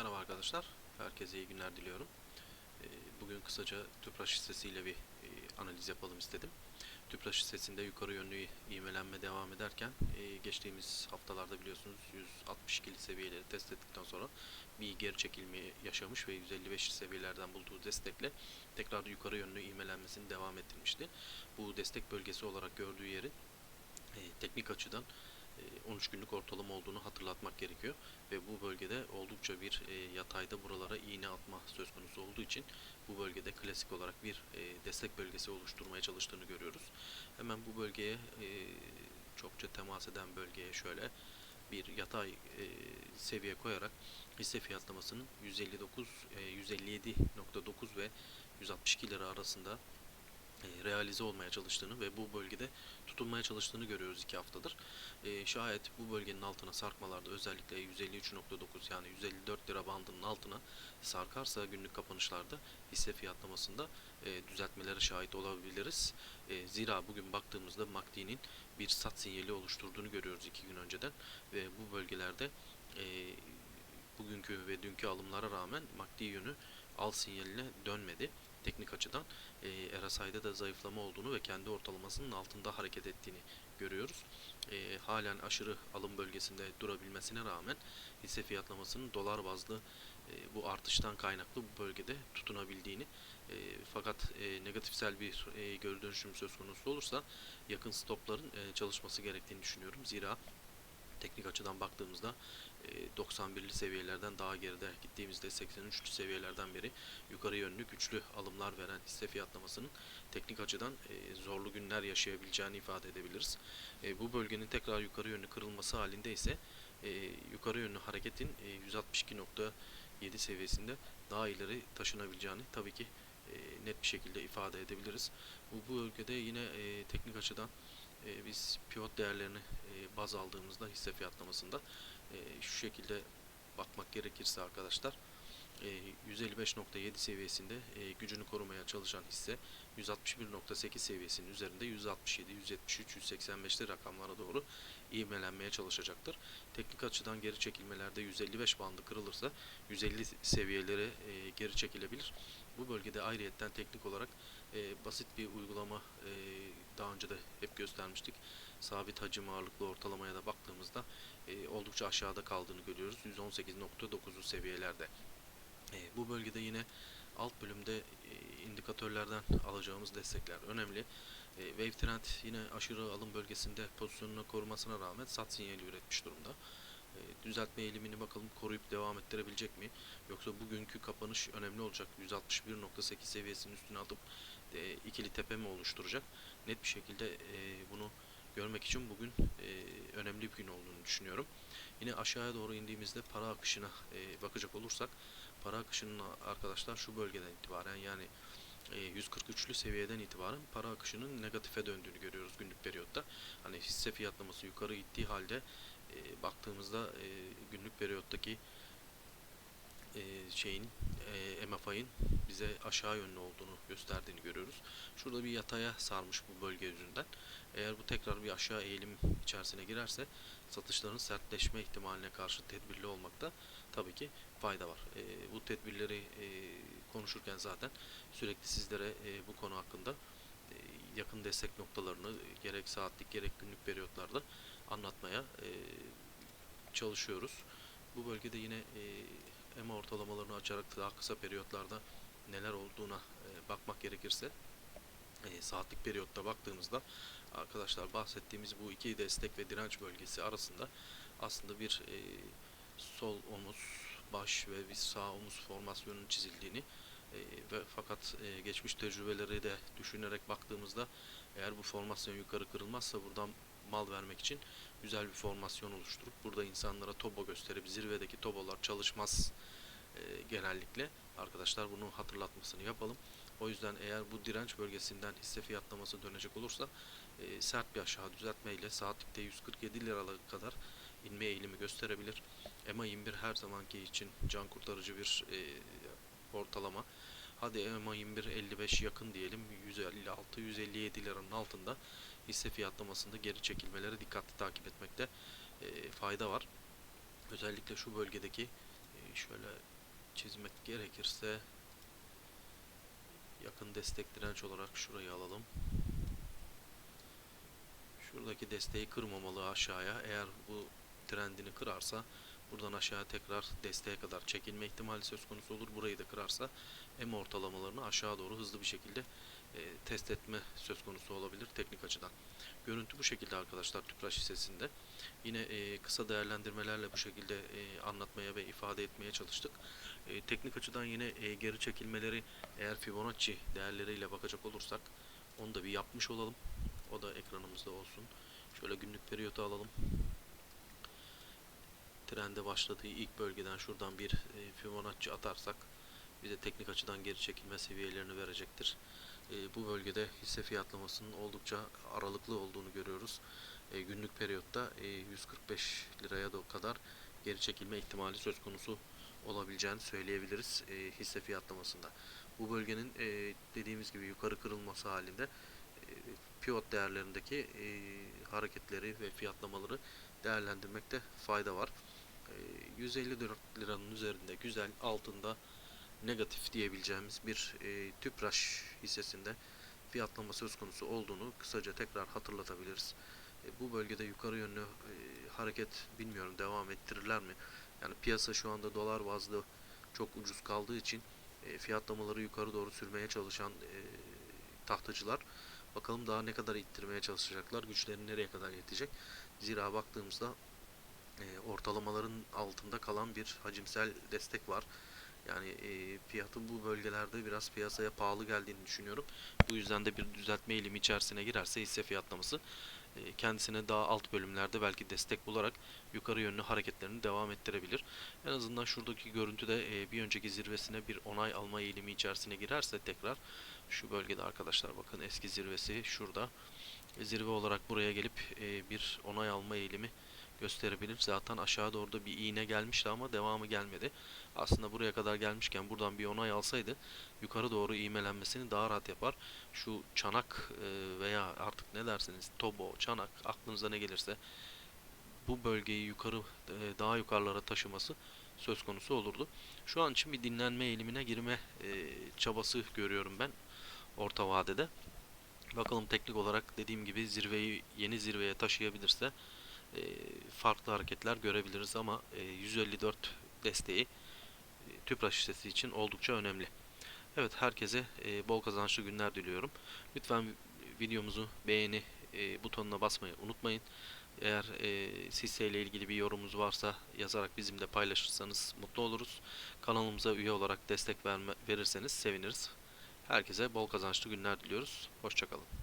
Merhaba arkadaşlar, herkese iyi günler diliyorum. Ee, Bugün kısaca tüpraş hissesiyle bir e, analiz yapalım istedim. Tüpraş hissesinde yukarı yönlü ivmelenme devam ederken e, geçtiğimiz haftalarda biliyorsunuz 162'li seviyeleri test ettikten sonra bir geri çekilme yaşamış ve 155 seviyelerden bulduğu destekle tekrar yukarı yönlü ivmelenmesini devam ettirmişti. Bu destek bölgesi olarak gördüğü yerin e, teknik açıdan 13 günlük ortalama olduğunu hatırlatmak gerekiyor ve bu bölgede oldukça bir e, yatayda buralara iğne atma söz konusu olduğu için bu bölgede klasik olarak bir e, destek bölgesi oluşturmaya çalıştığını görüyoruz. Hemen bu bölgeye e, çokça temas eden bölgeye şöyle bir yatay e, seviye koyarak hisse fiyatlamasının 159 e, 157.9 ve 162 lira arasında e, realize olmaya çalıştığını ve bu bölgede tutunmaya çalıştığını görüyoruz iki haftadır. E, şayet bu bölgenin altına sarkmalarda özellikle 153.9 yani 154 lira bandının altına sarkarsa günlük kapanışlarda hisse fiyatlamasında e, düzeltmelere şahit olabiliriz. E, zira bugün baktığımızda MACD'nin bir sat sinyali oluşturduğunu görüyoruz iki gün önceden ve bu bölgelerde e, bugünkü ve dünkü alımlara rağmen MACD yönü al sinyaline dönmedi teknik açıdan e, RSI'de de zayıflama olduğunu ve kendi ortalamasının altında hareket ettiğini görüyoruz. E, halen aşırı alım bölgesinde durabilmesine rağmen hisse fiyatlamasının dolar bazlı e, bu artıştan kaynaklı bu bölgede tutunabildiğini e, fakat e, negatifsel bir e, geri dönüşüm söz konusu olursa yakın stopların e, çalışması gerektiğini düşünüyorum. Zira teknik açıdan baktığımızda 91'li seviyelerden daha geride gittiğimizde 83'lü seviyelerden beri yukarı yönlü güçlü alımlar veren hisse fiyatlamasının teknik açıdan e, zorlu günler yaşayabileceğini ifade edebiliriz. E, bu bölgenin tekrar yukarı yönlü kırılması halinde ise e, yukarı yönlü hareketin e, 162.7 seviyesinde daha ileri taşınabileceğini tabii ki net bir şekilde ifade edebiliriz. Bu, bölgede yine teknik açıdan biz pivot değerlerini baz aldığımızda hisse fiyatlamasında e, şu şekilde bakmak gerekirse arkadaşlar e, 155.7 seviyesinde e, gücünü korumaya çalışan hisse 161.8 seviyesinin üzerinde 167, 173, 185'li rakamlara doğru ivmelenmeye çalışacaktır. Teknik açıdan geri çekilmelerde 155 bandı kırılırsa 150 seviyelere e, geri çekilebilir. Bu bölgede ayrıyetten teknik olarak e, basit bir uygulama e, daha önce de hep göstermiştik. Sabit hacim ağırlıklı ortalamaya da baktığımızda e, oldukça aşağıda kaldığını görüyoruz. 118.9'u seviyelerde. E, bu bölgede yine alt bölümde e, indikatörlerden alacağımız destekler önemli. E, Wave Trend yine aşırı alım bölgesinde pozisyonunu korumasına rağmen sat sinyali üretmiş durumda. E, düzeltme eğilimini bakalım koruyup devam ettirebilecek mi? Yoksa bugünkü kapanış önemli olacak. 161.8 seviyesinin üstüne atıp e, ikili tepe mi oluşturacak? Net bir şekilde e, bunu görmek için bugün e, önemli bir gün olduğunu düşünüyorum. Yine aşağıya doğru indiğimizde para akışına e, bakacak olursak para akışının arkadaşlar şu bölgeden itibaren yani e, 143'lü seviyeden itibaren para akışının negatife döndüğünü görüyoruz günlük periyotta. Hani hisse fiyatlaması yukarı gittiği halde e, baktığımızda e, günlük periyottaki e, şeyin e, MFI'nin bize aşağı yönlü olduğunu gösterdiğini görüyoruz. Şurada bir yataya sarmış bu bölge yüzünden. Eğer bu tekrar bir aşağı eğilim içerisine girerse satışların sertleşme ihtimaline karşı tedbirli olmakta tabii ki fayda var. E, bu tedbirleri e, konuşurken zaten sürekli sizlere e, bu konu hakkında e, yakın destek noktalarını gerek saatlik gerek günlük periyotlarda anlatmaya e, çalışıyoruz. Bu bölgede yine e, EMA ortalamalarını açarak daha kısa periyotlarda neler olduğuna e, bakmak gerekirse e, saatlik periyotta baktığımızda arkadaşlar bahsettiğimiz bu iki destek ve direnç bölgesi arasında aslında bir e, sol omuz, baş ve bir sağ omuz formasyonunun çizildiğini e, ve fakat e, geçmiş tecrübeleri de düşünerek baktığımızda eğer bu formasyon yukarı kırılmazsa buradan mal vermek için güzel bir formasyon oluşturup burada insanlara tobo gösterip zirvedeki tobolar çalışmaz genellikle arkadaşlar bunu hatırlatmasını yapalım. O yüzden eğer bu direnç bölgesinden hisse fiyatlaması dönecek olursa e, sert bir aşağı düzeltme ile saatlikte 147 liralık kadar inme eğilimi gösterebilir. EMA 21 her zamanki için can kurtarıcı bir e, ortalama. Hadi EMA 21 55 yakın diyelim 156-157 liranın altında hisse fiyatlamasında geri çekilmeleri dikkatli takip etmekte e, fayda var. Özellikle şu bölgedeki e, şöyle çizmek gerekirse yakın destek direnç olarak şurayı alalım. Şuradaki desteği kırmamalı aşağıya. Eğer bu trendini kırarsa buradan aşağı tekrar desteğe kadar çekilme ihtimali söz konusu olur. Burayı da kırarsa EMA ortalamalarını aşağı doğru hızlı bir şekilde e, test etme söz konusu olabilir teknik açıdan. Görüntü bu şekilde arkadaşlar Tüpraş hissesinde. Yine e, kısa değerlendirmelerle bu şekilde e, anlatmaya ve ifade etmeye çalıştık. E, teknik açıdan yine e, geri çekilmeleri eğer Fibonacci değerleriyle bakacak olursak onu da bir yapmış olalım. O da ekranımızda olsun. Şöyle günlük periyotu alalım. Trende başladığı ilk bölgeden şuradan bir e, Fibonacci atarsak bize teknik açıdan geri çekilme seviyelerini verecektir. E, bu bölgede hisse fiyatlamasının oldukça aralıklı olduğunu görüyoruz. E, günlük periyotta e, 145 liraya da kadar geri çekilme ihtimali söz konusu olabileceğini söyleyebiliriz e, hisse fiyatlamasında. Bu bölgenin e, dediğimiz gibi yukarı kırılması halinde e, pivot değerlerindeki e, hareketleri ve fiyatlamaları değerlendirmekte fayda var. E, 154 liranın üzerinde güzel altında negatif diyebileceğimiz bir e, tüpraş hissesinde fiyatlama söz konusu olduğunu kısaca tekrar hatırlatabiliriz. E, bu bölgede yukarı yönlü e, hareket bilmiyorum devam ettirirler mi? Yani piyasa şu anda dolar bazlı çok ucuz kaldığı için e, fiyatlamaları yukarı doğru sürmeye çalışan e, tahtacılar bakalım daha ne kadar ittirmeye çalışacaklar, güçleri nereye kadar yetecek. Zira baktığımızda e, ortalamaların altında kalan bir hacimsel destek var. Yani e, fiyatın bu bölgelerde biraz piyasaya pahalı geldiğini düşünüyorum. Bu yüzden de bir düzeltme eğilimi içerisine girerse hisse fiyatlaması e, kendisine daha alt bölümlerde belki destek bularak yukarı yönlü hareketlerini devam ettirebilir. En azından şuradaki görüntüde e, bir önceki zirvesine bir onay alma eğilimi içerisine girerse tekrar şu bölgede arkadaşlar bakın eski zirvesi şurada. E, zirve olarak buraya gelip e, bir onay alma eğilimi gösterebilir. Zaten aşağı doğru da bir iğne gelmişti ama devamı gelmedi. Aslında buraya kadar gelmişken buradan bir onay alsaydı yukarı doğru iğmelenmesini daha rahat yapar. Şu çanak e, veya artık ne derseniz tobo, çanak aklınıza ne gelirse bu bölgeyi yukarı e, daha yukarılara taşıması söz konusu olurdu. Şu an için bir dinlenme eğilimine girme e, çabası görüyorum ben orta vadede. Bakalım teknik olarak dediğim gibi zirveyi yeni zirveye taşıyabilirse e, farklı hareketler görebiliriz ama e, 154 desteği e, Tüpraş hissesi için oldukça önemli. Evet herkese e, bol kazançlı günler diliyorum. Lütfen videomuzu beğeni e, butonuna basmayı unutmayın. Eğer e, hisseyle ilgili bir yorumunuz varsa yazarak bizimle paylaşırsanız mutlu oluruz. Kanalımıza üye olarak destek verirseniz seviniriz. Herkese bol kazançlı günler diliyoruz. Hoşçakalın.